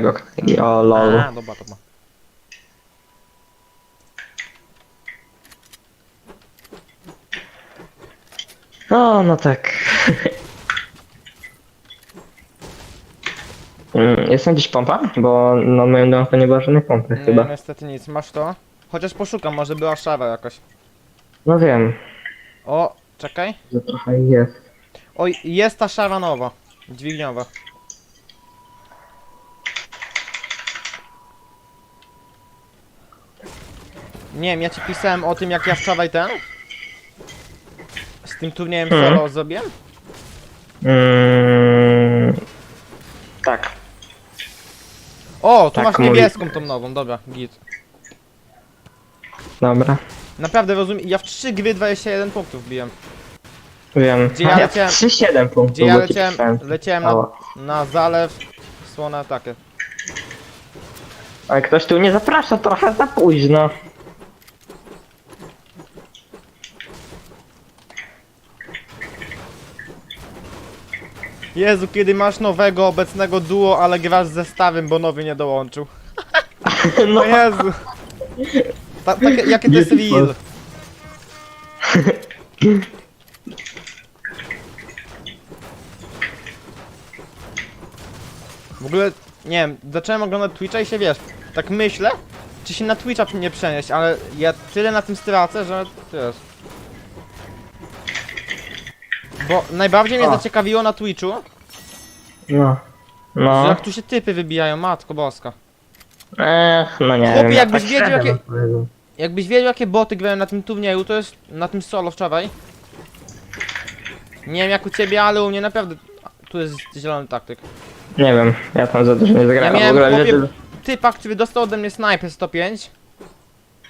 znajomego. I o lolu. A, dobra, dobra. No, no tak. Mm, Jest tam gdzieś pompa? Bo na moim domku nie było żadnej pompy Nie, chyba. niestety nic. Masz to? Chociaż poszukam, może była szawa jakaś. No wiem, O, czekaj. że trochę jest. Oj, jest ta szawa nowa. Dźwigniowa. Nie wiem, ja ci pisałem o tym, jak ja wczoraj ten... Z tym turniejem Mhm. solo zrobiłem? Mm, tak. O, tu Tak, masz mówi- niebieską tą nową, dobra, git. Dobra. Naprawdę rozumiem, ja w 3 gry 21 punktów biłem. Wiem. Gdzie ja A leciałem- 3-7 punktów. Gdzie ja bo ci leciałem, pisałem. leciałem na, na zalew, słone ataki. Ale ktoś tu nie zaprasza trochę za późno. Jezu, kiedy masz nowego, obecnego duo, ale grasz z zestawem, bo nowy nie dołączył. No, Jezu. Ta, takie, jakie to jest real? W ogóle, nie wiem, zacząłem oglądać Twitcha i się wiesz, tak myślę, czy się na Twitcha nie przenieść, ale ja tyle na tym stracę, że wiesz. Bo najbardziej mnie O. zaciekawiło na Twitchu, no. że No. jak tu się typy wybijają, matko boska. Ech, no nie Chłopie, wiem. jakbyś tak wiedział, jakie-. Jakbyś wiedział jakie boty grają na tym turnieju, to jest na tym solo wczoraj. Nie wiem jak u ciebie, ale u mnie naprawdę tu jest zielony taktyk. Nie wiem, ja tam za dużo nie zagrałem. Ja miałem, w ogóle chłopie, Typa, który dostał ode mnie snajpę 105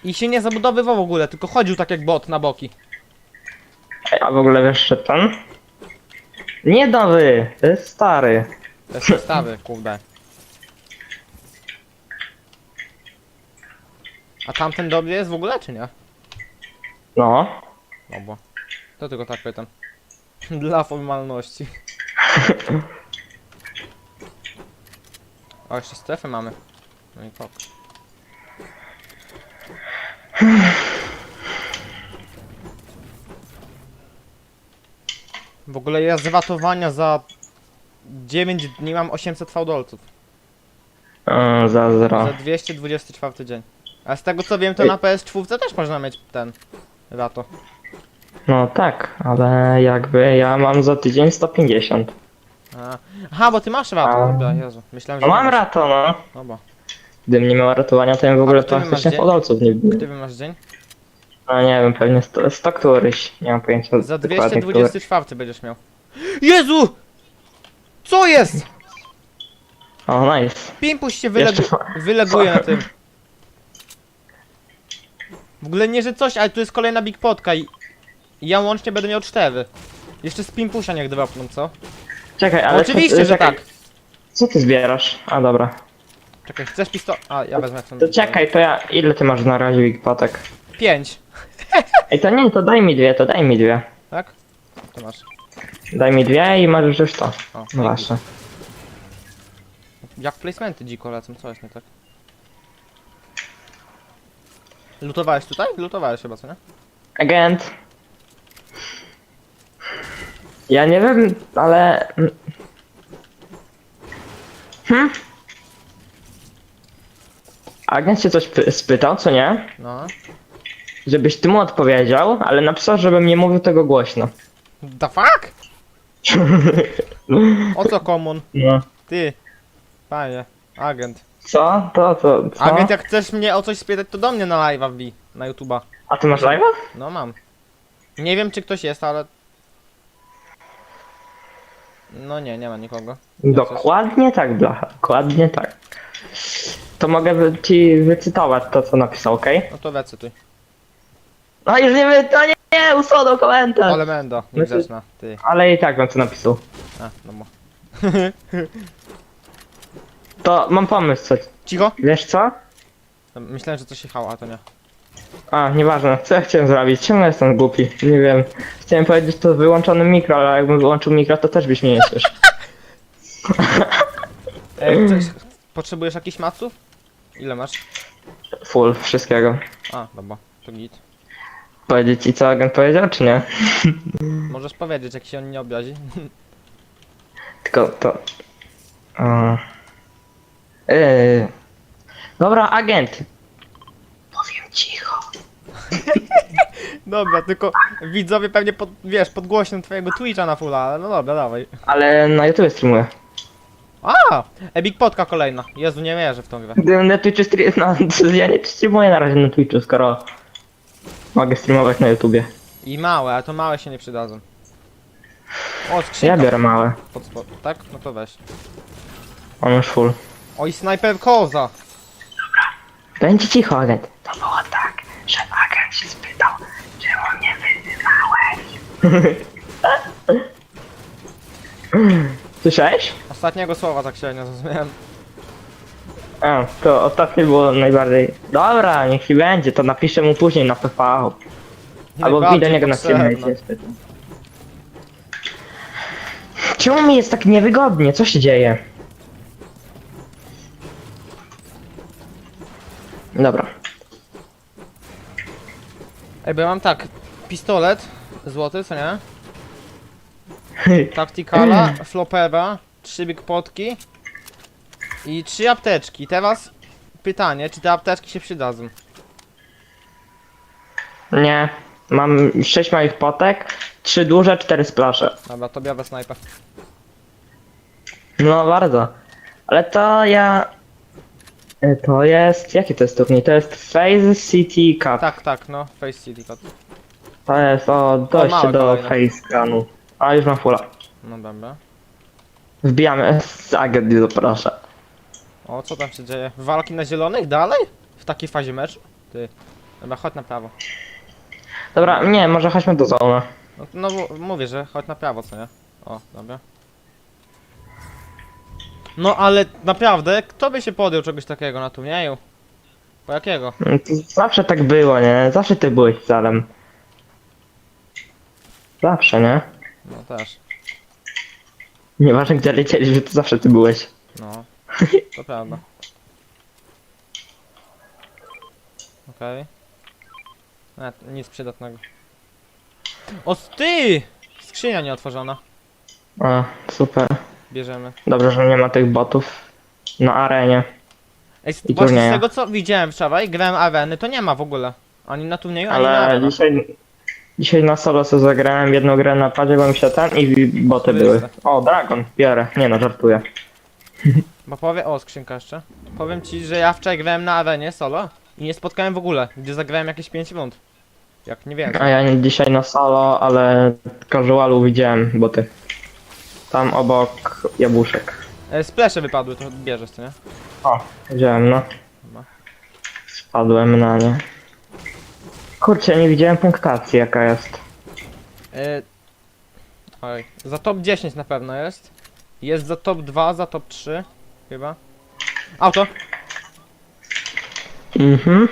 i się nie zabudowywał w ogóle, tylko chodził tak jak bot na boki. a w ogóle wiesz, że ten? Nie nowy, to jest stary. To jest podstawy, kurde. A tamten dobry jest w ogóle, czy nie? No. No bo. To tylko tak pytam. Dla formalności. O, jeszcze strefę mamy. No i pok. W ogóle ja z ratowania za 9 dni mam 800 fałdolców. O, za zero. Za 224 dzień. A z tego co wiem to na PS4 też można mieć ten rato. No tak, ale jakby ja mam za tydzień 150. A. Aha, bo ty masz rato, A. dobra, Jezu. Myślałem, że No nie mam masz. rato, no. Dobra. Gdybym nie miał ratowania, to bym w ogóle który masz praktycznie dzień? nie. Który masz dzień? No nie wiem, pewnie 100, 100 któryś. Nie mam pojęcia Za dokładnie, który. 224 będziesz miał. Jezu! Co jest? O, nice. Pimpuś się wylegu Jeszcze- wyleguje na tym. W ogóle nie, że coś, ale tu jest kolejna Big Potka i i ja łącznie będę miał 4. Jeszcze z Pimpusia niech dropną, co? Czekaj, ale... Oczywiście, że czekaj, tak. Co ty zbierasz? A dobra. Czekaj, chcesz pistol... A, ja wezmę ten. To czekaj, to ja... Ile ty masz na razie Big Potek? 5, Ej, to nie, to daj mi dwie, to daj mi dwie. tak? To masz. Daj mi dwie i możesz już to. O, No dzięki. właśnie. Jak placementy dziko lecą, co jest nie tak? Lutowałeś tutaj? Lutowałeś chyba, co nie? Agent. Ja nie wiem, ale... Hmm? Agent się coś py- spytał, co nie? No. Żebyś ty mu odpowiedział, ale napisał, żebym nie mówił tego głośno. The fuck? O co komun? No. Ty. Panie. Agent. Co? To, to, co? Agent, jak chcesz mnie o coś spytać, to do mnie na live'a wbij. Na YouTube'a. A ty masz live'a? No mam. Nie wiem, czy ktoś jest, ale... No nie, nie ma nikogo. Dokładnie tak, blacha. Dokładnie tak. To mogę wy- ci wycytować to, co napisał, okej? No to recytuj. No już nie wy... To nie, nie, usunął komentarz! Ale mendo, niegrzeczna. Ty. Ale i tak wiem, co napisał. A, no bo. To mam pomysł, coś. Cicho? Wiesz co? Myślałem, że coś jechało, a to nie. A, nieważne. Co ja chciałem zrobić? Czemu jestem głupi? Nie wiem. Chciałem powiedzieć to z wyłączonym mikro, ale jakbym wyłączył mikro, to też byś mnie nie słyszał. Ej, cześć. Potrzebujesz jakichś maców? Ile masz? Full wszystkiego. A, dobra, to git. Powiedzieć ci co agent powiedział, czy nie? Możesz powiedzieć, jak się on nie obrazi. Tylko to... Yy. Dobra, agent. Powiem cicho. Dobra, tylko widzowie pewnie pod, wiesz, podgłośnią twojego Twitcha na fulla, ale no dobra, dawaj. Ale na YouTube streamuję. A! Epic Podka kolejna. Jezu, nie wierzę w tą grę. Na Twitchu stream... No, ja nie streamuję na razie na Twitchu, skoro... Mogę streamować na YouTubie. I małe, a to małe się nie przydadzą. O, skrzynka. Ja biorę małe. Pod spod, tak? No to weź. On już full. Oj, snajper koza! Będzie cicho, agent. To było tak, że agent się spytał, czemu mnie wyzywałeś. Słyszałeś? Ostatniego słowa tak średnio zrozumiałem. A, to ostatnie było najbardziej... Dobra, niech ci będzie, to napiszę mu później na PV. Albo Najbardziej widzę niego na potrzebne. streamie. Czemu mi jest tak niewygodnie? Co się dzieje? Dobra. Ej, bo ja mam tak, pistolet złoty, co nie? Tacticala, flopera, trzy big potki i trzy apteczki. Teraz pytanie, czy te apteczki się przydadzą? Nie. Mam 6 małych potek, 3 duże, 4 splasze. Dobra, to biorę snajper. No bardzo. Ale to ja... E, To jest... Jaki to jest turniej? To jest Phase City Cup. Tak, tak, no, Face City Cut. To jest o dojście małe do kolejne. Face Guну. A już mam fulla. No dobra. Wbijamy z agent zaprasza. O, co tam się dzieje? Walki na zielonych dalej? W takiej fazie meczu? Ty. Dobra, chodź na prawo. Dobra, nie, może chodźmy do zona. No, no bo mówię, że chodź na prawo, co nie? O, dobra. No ale naprawdę, kto by się podjął czegoś takiego na turnieju? Po jakiego? Mm, to Zawsze tak było, nie? Zawsze ty byłeś celem. Zawsze, nie? No też. Nieważne gdzie lecieliśmy, to zawsze ty byłeś. No. To prawda. Okej. Okay. Nic przydatnego. O ty! Skrzynia nieotworzona. A, super. Bierzemy. Dobrze, że nie ma tych botów na arenie. Ej, z- I właśnie z tego co widziałem wczoraj, grałem areny, to nie ma w ogóle. Ani na turnieju, ani na Ale arenach. dzisiaj, dzisiaj na solo sobie zagrałem jedną grę na padzie, bo mi się ten i boty były. O, Dragon, biorę. Nie no, żartuję. Bo powie, o skrzynka jeszcze. Powiem ci, że ja wczoraj grałem na arenie solo i nie spotkałem w ogóle, gdzie zagrałem jakieś 5 rund. Jak nie wiem. A ja nie dzisiaj na solo, ale casualu widziałem boty. Tam obok jabłuszek. E, splesze wypadły, to bierzesz, co nie? O, widziałem, no. Dobra. Spadłem na nie. Kurczę, nie widziałem punktacji jaka jest. E, oj, za top 10 na pewno jest. Jest za top 2, za top 3, chyba. Auto! Mhm.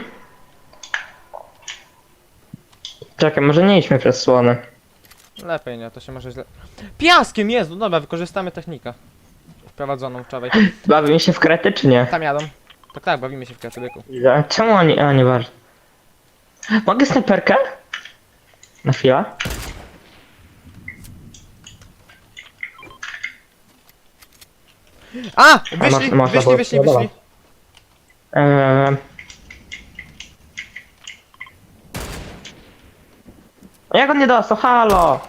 Czekaj, może nie idźmy przez słony. Lepiej nie, to się może źle... Piaskiem, Jezu, dobra, wykorzystamy technikę. Wprowadzoną wczoraj. Bawi mi się w krety, czy nie? Tam jadą. Tak, tak, bawimy się w kreatywyku. Widzę. Czemu oni... A, nieważne. Mogę snajperkę? Na chwilę? A! Wyszli, masz na wyszli, boku, wyszli, wyszli. Eee... Jak on nie dostał? Halo!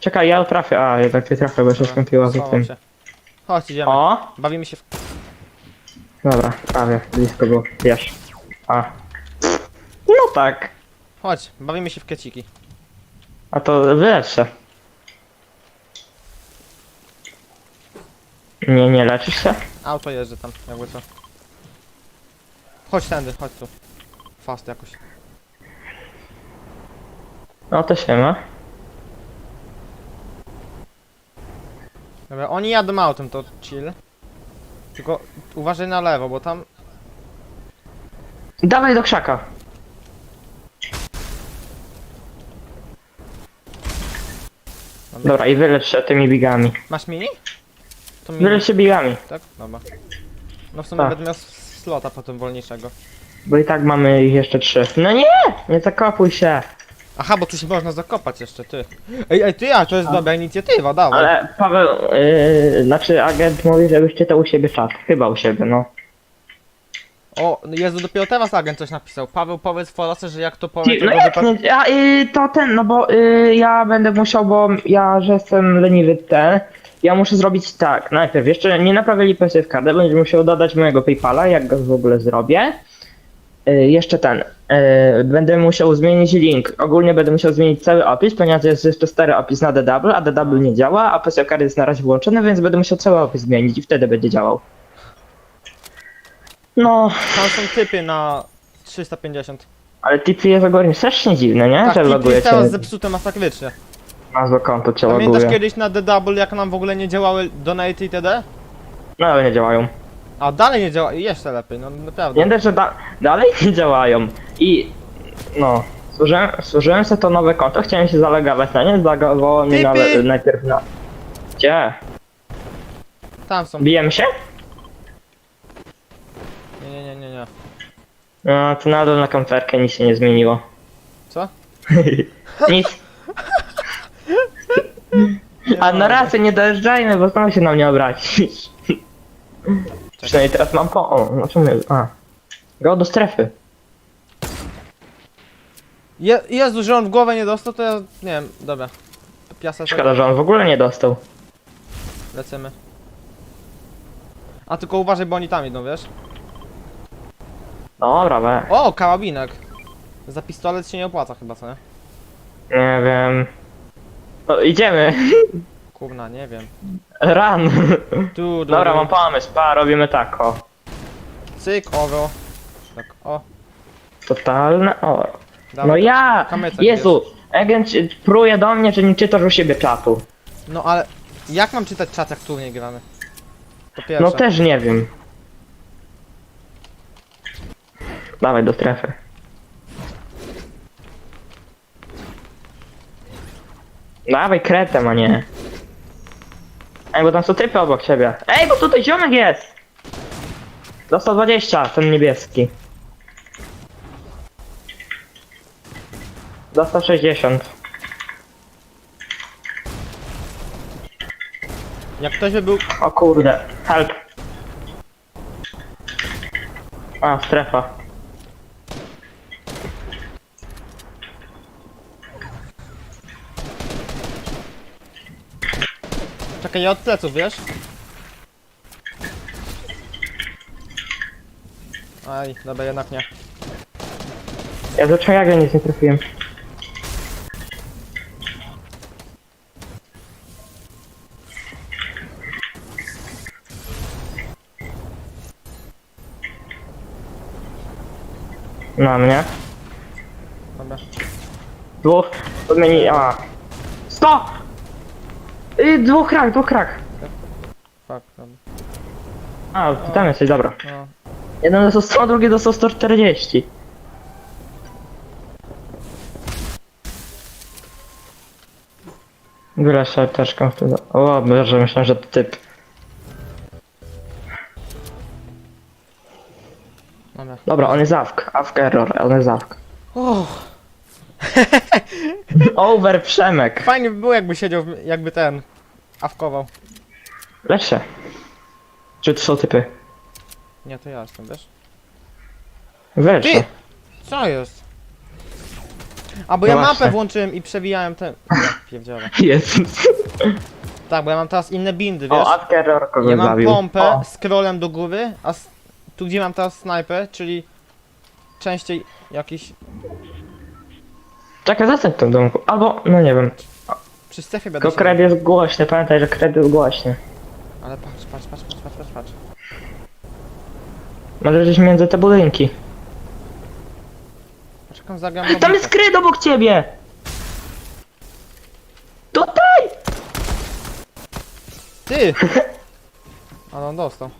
Czekaj, ja trafię. A, jednak nie trafię, bo się skąpiła za tym. się. Chodź, idziemy. O! Bawimy się w... Dobra, prawie, blisko było. Wiesz. A. No tak. Chodź, bawimy się w kreciki. A to wyleczę. Nie, nie leczysz się? Auto jeżdżę tam, jakby co. Chodź tędy, chodź tu. Fast jakoś. No to się ma. Dobra, oni jadą autem, to chill. Tylko uważaj na lewo, bo tam... Dawaj do krzaka. Dobra. I wylecz się tymi bigami. Masz mini? To mi... Się biegami, Tak? Dobra. No w sumie Tak. będę miał s- slota potem wolniejszego. bo i tak mamy ich jeszcze trzy. No nie! Nie zakopuj się! Aha, bo tu się można zakopać jeszcze, ty. Ej, ej, ty, a to jest dobra inicjatywa, dawaj. Ale Paweł, yy, znaczy agent mówi, żebyś czytał u siebie czat. Chyba u siebie, no. O, no Jezu, dopiero teraz agent coś napisał. Paweł, powiedz Folasy, że jak to Ci- to No jak wypad... nie, ja, y, to ten, no bo y, ja będę musiał, bo ja, że jestem leniwy ten, ja muszę zrobić tak, najpierw jeszcze nie naprawili PC w kartę, będę musiał dodać mojego Paypala, jak go w ogóle zrobię. Y, jeszcze ten, y, będę musiał zmienić link, ogólnie będę musiał zmienić cały opis, ponieważ jest jeszcze stary opis na DW, a DW nie działa, a PC karty jest na razie włączony, więc będę musiał cały opis zmienić i wtedy będzie działał. No, Tam są typy na 350. ale TP jest ogólnie strasznie dziwne, nie? Tak, że typy loguje jest cię teraz zepsute masakrycznie. Nazwę konto cię Pamiętasz kiedyś na The Double, jak nam w ogóle nie działały donate itd? No ale nie działają. A dalej nie działa, jeszcze lepiej, no naprawdę. Nie dość, że da dalej nie działają. I no, służyłem, służyłem sobie to nowe konto, chciałem się zalogować na nie, zalogowało mi Typy! nawet najpierw na... Gdzie? Tam są. Bijemy się? Nie, nie, nie, nie, nie. No, to nadal na komputerkę nic się nie zmieniło. Co? nic. A na razie nie dojeżdżajmy, bo znowu się na mnie obracisz. Przynajmniej teraz mam po... O, no czemu. A. Go do strefy. Je, Jezu, że on w głowę nie dostał, to ja nie wiem, dobra. Piasek, Szkoda, że on w ogóle nie dostał. lecimy. A tylko uważaj, bo oni tam idą, wiesz? Dobra, we. O, karabinek. Za pistolet się nie opłaca chyba, co nie? Nie wiem. No, idziemy. Kurna, nie wiem. Run. Tu, Dobra, mam pomysł. Pa, robimy tak, o. Cyk, oro. Tak, o. Totalne o. Dawaj. No ja! kamyczek Jezu! Agent pruje do mnie, że nie czytasz u siebie czatu. No ale jak mam czytać czat, jak tu nie gramy? To pierwsze. No też nie wiem. Dawaj do strefy. Dawaj kretem, a nie. Ej, bo tam są typy obok ciebie. Ej, bo tutaj ziomek jest! Dostał 20, ten niebieski. Dostał 60. Jak ktoś by był... O kurde, help. A, strefa. Czekaj, ja od pleców, wiesz? Aj, dobra, jednak nie. Ja zacząłem jak nic nie trafiłem. Na mnie. Dobra. Dwóch. Podmieni. A. Sto! Y, dwóch krak, dwóch krak. Fuck, dobra. A, ty tam jesteś, dobra. No. Jeden dostał 100, drugi dostał 140. Wyleź apteczką wtedy. O, Boże, myślałem, że to typ. Dobra. Dobra, on jest awk. Awk error, on jest awk. Uff, Over Przemek. fajnie by było jakby siedział, w- jakby ten... Awkował. Lecz się. Czy to są typy? Nie, to ja jestem, wiesz? Wylecz Ty! się. Co jest? A bo No ja mapę właśnie. włączyłem i przewijałem ten... Pierdziele. Jezus. Tak, bo ja mam teraz inne bindy, wiesz? O, awk error kogo Ja mam zabił. pompę, O, scrollem do góry, a s- tu gdzie mam teraz snajpę, czyli częściej jakiś... Czekaj, zostań w tym domku. Albo, no nie wiem. Przy strefie będę Tylko się... kred jest głośny, pamiętaj, że kred jest głośny. Ale patrz, patrz, patrz, patrz, patrz, patrz, patrz. Może gdzieś między te budynki. Poczekam, zagram Tam jest kred obok ciebie! Tutaj! Ty! Ale on dostał.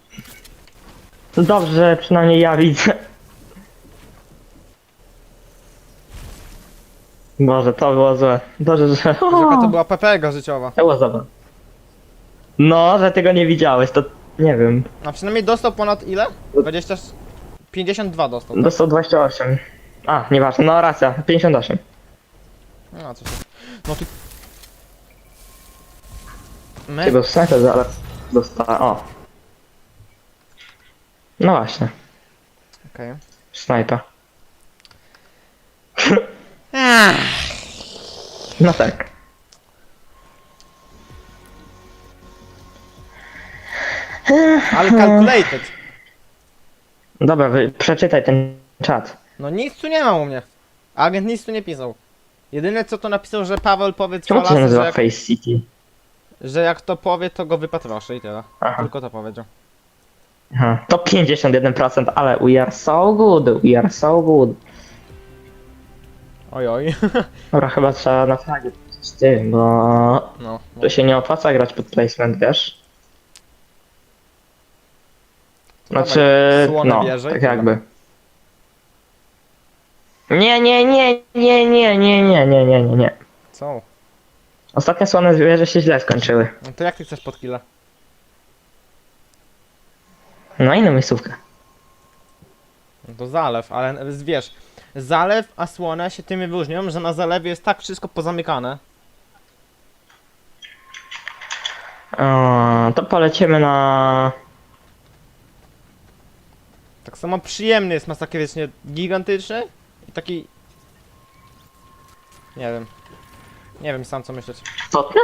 No Dobrze, że przynajmniej ja widzę. Boże, to było złe. Boże, że... Jaka to była PPG życiowa. To było złe. No, że tego nie widziałeś, to nie wiem. A przynajmniej dostał ponad ile? 20... 52 dostał. Tak? Dostał 28. A, nieważne, no racja, 58. No coś. No ty... My... Tego snajper, ale dostała. O. No właśnie, Okej. snajper. No tak. Ale calculated. Dobra, wy, przeczytaj ten czat. No nic tu nie ma u mnie. Agent nic tu nie pisał. Jedyne co to napisał, że Paweł powie Czemu to się że nazywa jak, Face City? że jak to powie, to go wypatroszę i tyle. Aha. Tylko to powiedział. Aha. To 51%, ale we are so good, we are so good. Oj oj. Dobra, chyba trzeba na flagę z tym, bo No. no. to się nie opłaca grać pod placement, wiesz? Znaczy, słone no, i tak tyle. jakby. Nie, nie, nie, nie, nie, nie, nie, nie, nie, nie, nie. Co? Ostatnie słone wieże się źle skończyły. No to jak ty chcesz pod killa? No inną miejscówkę. No to zalew, ale wiesz, zalew, a słone się tym wyróżnią, że na zalewie jest tak wszystko pozamykane. O, to polecimy na... Tak samo przyjemny jest masakrycznie gigantyczny i taki... Nie wiem. Nie wiem sam co myśleć. Potnę?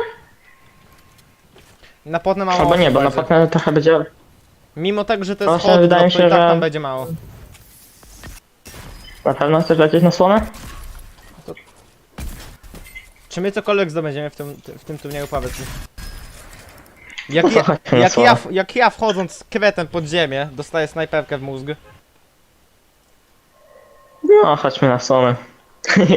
Na potnę mało Albo nie, osób bo na będzie. potnę trochę będzie... Mimo tego, że to jest Właśnie hot, wydaje no mi to się, i tak że- tam będzie mało. Na pewno chcesz lecieć na słonę? Czy my cokolwiek zdobędziemy w tym, w tym turnieju, powiedz mi? Jak ja, jak, ja, jak ja wchodząc z kwetem pod ziemię, dostaję snajperkę w mózg. No, chodźmy na słonę.